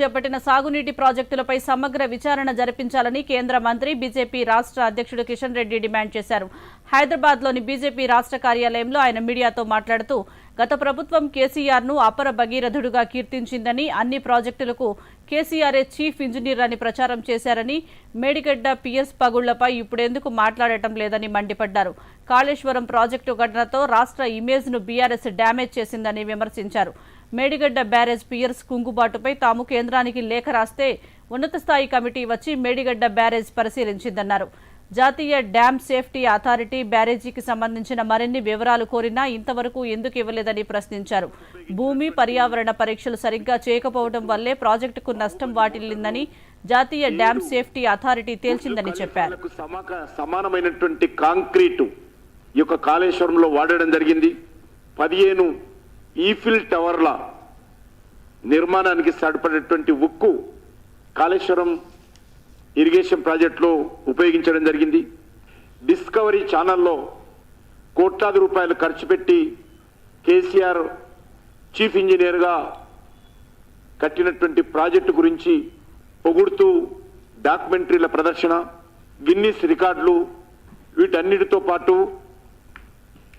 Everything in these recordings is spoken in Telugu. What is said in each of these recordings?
చేపట్టిన సాగునీటి ప్రాజెక్టులపై సమగ్ర విచారణ జరిపించాలని కేంద్ర మంత్రి బీజేపీ రాష్ట్ర అధ్యక్షుడు కిషన్ రెడ్డి డిమాండ్ చేశారు. హైదరాబాద్లోని బీజేపీ రాష్ట్ర కార్యాలయంలో ఆయన మీడియాతో మాట్లాడుతూ గత ప్రభుత్వం కేసీఆర్ను అపర భగీరథుడుగా కీర్తించిందని అన్ని ప్రాజెక్టులకు కేసీఆర్ఏ చీఫ్ ఇంజనీర్ అని ప్రచారం చేశారని మేడిగడ్డ పిఎస్ పగుళ్ళపై ఇప్పుడెందుకు మాట్లాడటం లేదని మండిపడ్డారు. కాళేశ్వరం ప్రాజెక్టు ఘటనతో రాష్ట్ర ఇమేజ్ను బీఆర్ఎస్ డ్యామేజ్ చేసిందని విమర్శించారు. మేడిగడ్డ బ్యారేజ్ పియర్స్ కుంగుబాటుపై తాము కేంద్రానికి లేఖ రాస్తే ఉన్నత స్థాయి కమిటీ వచ్చి మేడిగడ్డ బ్యారేజ్ పరిశీలించిందన్నారు. జాతీయ డ్యామ్ సేఫ్టీ అథారిటీ బ్యారేజీకి సంబంధించిన మరిన్ని వివరాలు కోరినా ఇంతవరకు ఎందుకు ఇవ్వలేదని ప్రశ్నించారు. భూమి పర్యావరణ పరీక్షలు సరిగ్గా చేయకపోవడం వల్లే ప్రాజెక్టుకు నష్టం వాటిల్లిందని జాతీయ డ్యామ్ సేఫ్టీ అథారిటీ తేల్చిందని చెప్పారు. సమానమైనటువంటి కాంక్రీటు ఈ యొక్క కాళేశ్వరంలో వాడడం జరిగింది. పదిహేను ఈఫిల్ టవర్ల నిర్మాణానికి సరిపడేటువంటి ఉక్కు కాళేశ్వరం ఇరిగేషన్ ప్రాజెక్టులో ఉపయోగించడం జరిగింది. డిస్కవరీ ఛానల్లో కోట్లాది రూపాయలు ఖర్చు పెట్టి కేసీఆర్ చీఫ్ ఇంజనీర్గా కట్టినటువంటి ప్రాజెక్టు గురించి పొగుడుతూ డాక్యుమెంటరీల ప్రదర్శన గిన్నిస్ రికార్డులు వీటన్నిటితో పాటు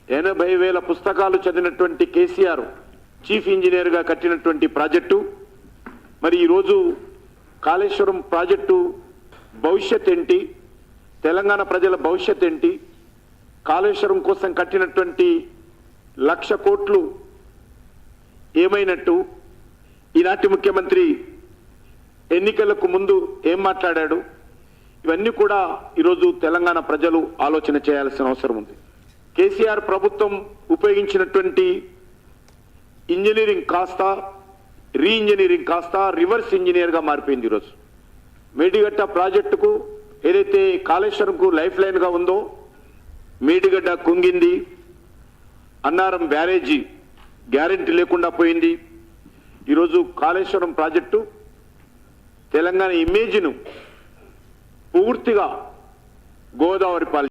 ఎనభై వేల పుస్తకాలు చదివినటువంటి కేసీఆర్ చీఫ్ ఇంజనీర్గా కట్టినటువంటి ప్రాజెక్టు. మరి ఈరోజు కాళేశ్వరం ప్రాజెక్టు భవిష్యత్ ఏంటి? తెలంగాణ ప్రజల భవిష్యత్ ఏంటి? కాళేశ్వరం కోసం కట్టినటువంటి లక్ష కోట్లు ఏమైనట్టు? ఈనాటి ముఖ్యమంత్రి ఎన్నికలకు ముందు ఏం మాట్లాడాడు? ఇవన్నీ కూడా ఈరోజు తెలంగాణ ప్రజలు ఆలోచన చేయాల్సిన అవసరం ఉంది. కేసీఆర్ ప్రభుత్వం ఉపయోగించినటువంటి ఇంజనీరింగ్ కాస్త రీ ఇంజనీరింగ్ కాస్త రివర్స్ ఇంజనీర్గా మారిపోయింది ఈరోజు. మేడిగడ్డ ప్రాజెక్టుకు ఏదైతే కాళేశ్వరంకు లైఫ్ లైన్గా ఉందో మేడిగడ్డ కుంగింది. అన్నారం బ్యారేజీ గ్యారెంటీ లేకుండా పోయింది. ఈరోజు కాళేశ్వరం ప్రాజెక్టు తెలంగాణ ఇమేజ్ను పూర్తిగా గోదావరి పాలి